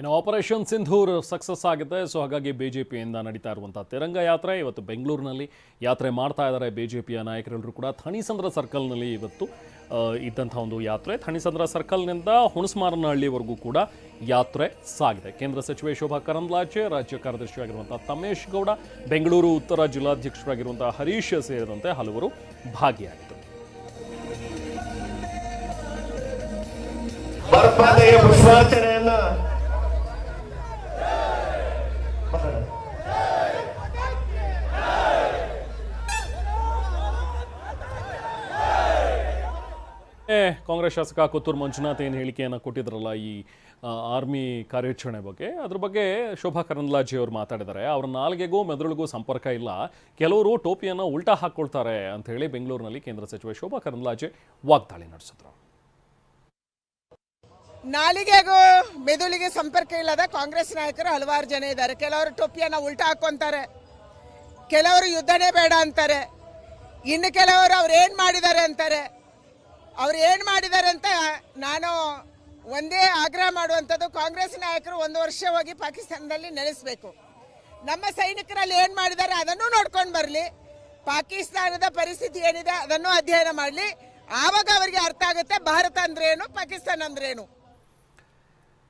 ಇನ್ನು operation Sindoor success ಆಗಿದೆ so ಹಾಗಾಗಿ ಬಿ ಜೆ ಪಿಯಿಂದ ನಡೀತಾ ಇರುವಂಥ ತಿರಂಗ ಯಾತ್ರೆ, ಇವತ್ತು ಬೆಂಗಳೂರಿನಲ್ಲಿ ಯಾತ್ರೆ ಮಾಡ್ತಾ ಇದ್ದಾರೆ ಬಿ ಜೆ ಪಿಯ ನಾಯಕರೆಲ್ಲರೂ ಕೂಡ. ಥಣಿಸಂದ್ರ ಸರ್ಕಲ್ನಲ್ಲಿ ಇವತ್ತು ಇದ್ದಂಥ ಒಂದು ಯಾತ್ರೆ. ಥಣಿಸಂದ್ರ ಸರ್ಕಲ್ನಿಂದ ಹುಣಸಮಾರನಹಳ್ಳಿವರೆಗೂ ಕೂಡ ಯಾತ್ರೆ ಸಾಗಿದೆ. ಕೇಂದ್ರ ಸಚಿವೆ ಶೋಭಾ ಕರಂದ್ಲಾಜೆ, ರಾಜ್ಯ ಕಾರ್ಯದರ್ಶಿಯಾಗಿರುವಂಥ ತಮೇಶ್ ಗೌಡ, ಬೆಂಗಳೂರು ಉತ್ತರ ಜಿಲ್ಲಾಧ್ಯಕ್ಷರಾಗಿರುವಂಥ ಹರೀಶ್ ಸೇರಿದಂತೆ ಹಲವರು ಭಾಗಿಯಾಗಿದ್ದರು. ಕಾಂಗ್ರೆಸ್ ಶಾಸಕ ಕೊತ್ತೂರು ಮಂಜುನಾಥ್ ಏನು ಹೇಳಿಕೆಯನ್ನು ಕೊಟ್ಟಿದ್ರಲ್ಲ ಈ ಆರ್ಮಿ ಕಾರ್ಯಾಚರಣೆ ಬಗ್ಗೆ, ಅದ್ರ ಬಗ್ಗೆ ಶೋಭಾ ಕರಂದ್ಲಾಜಿ ಅವರು ಮಾತಾಡಿದ್ದಾರೆ. ಅವ್ರ ನಾಲ್ಗೆಗೂ ಮೆದುಳಿಗೂ ಸಂಪರ್ಕ ಇಲ್ಲ. ಕೆಲವರು ಟೋಪಿಯನ್ನು ಉಲ್ಟಾ ಹಾಕ್ಕೊಳ್ತಾರೆ ಅಂತ ಹೇಳಿ ಬೆಂಗಳೂರಿನಲ್ಲಿ ಕೇಂದ್ರ ಸಚಿವ ಶೋಭಾ ಕರಂದ್ಲಾಜೆ ವಾಗ್ದಾಳಿ ನಡೆಸಿದ್ರು. ನಾಲಿಗೆಗೂ ಮೆದುಳಿಗೆ ಸಂಪರ್ಕ ಇಲ್ಲದ ಕಾಂಗ್ರೆಸ್ ನಾಯಕರು ಹಲವಾರು ಜನ ಇದ್ದಾರೆ. ಕೆಲವರು ಟೋಪಿಯನ್ನು ಉಲ್ಟಾ ಹಾಕೊಂತಾರೆ ಕೆಲವರು ಯುದ್ಧನೇ ಬೇಡ ಅಂತಾರೆ. ಇನ್ನು ಕೆಲವರು ಅವ್ರು ಏನು ಮಾಡಿದ್ದಾರೆ ಅಂತಾರೆ. ಅವ್ರು ಏನು ಮಾಡಿದ್ದಾರೆ ಅಂತ ನಾನು ಒಂದೇ ಆಗ್ರಹ ಮಾಡುವಂಥದ್ದು ಕಾಂಗ್ರೆಸ್ ನಾಯಕರು ಒಂದು ವರ್ಷ ಹೋಗಿ ಪಾಕಿಸ್ತಾನದಲ್ಲಿ ನೆಲೆಸಬೇಕು. ನಮ್ಮ ಸೈನಿಕರಲ್ಲಿ ಏನು ಮಾಡಿದ್ದಾರೆ ಅದನ್ನು ನೋಡ್ಕೊಂಡು ಬರಲಿ. ಪಾಕಿಸ್ತಾನದ ಪರಿಸ್ಥಿತಿ ಏನಿದೆ ಅದನ್ನು ಅಧ್ಯಯನ ಮಾಡಲಿ. ಆವಾಗ ಅವರಿಗೆ ಅರ್ಥ ಆಗುತ್ತೆ, ಭಾರತ ಅಂದ್ರೇನು ಪಾಕಿಸ್ತಾನ ಅಂದ್ರೇನು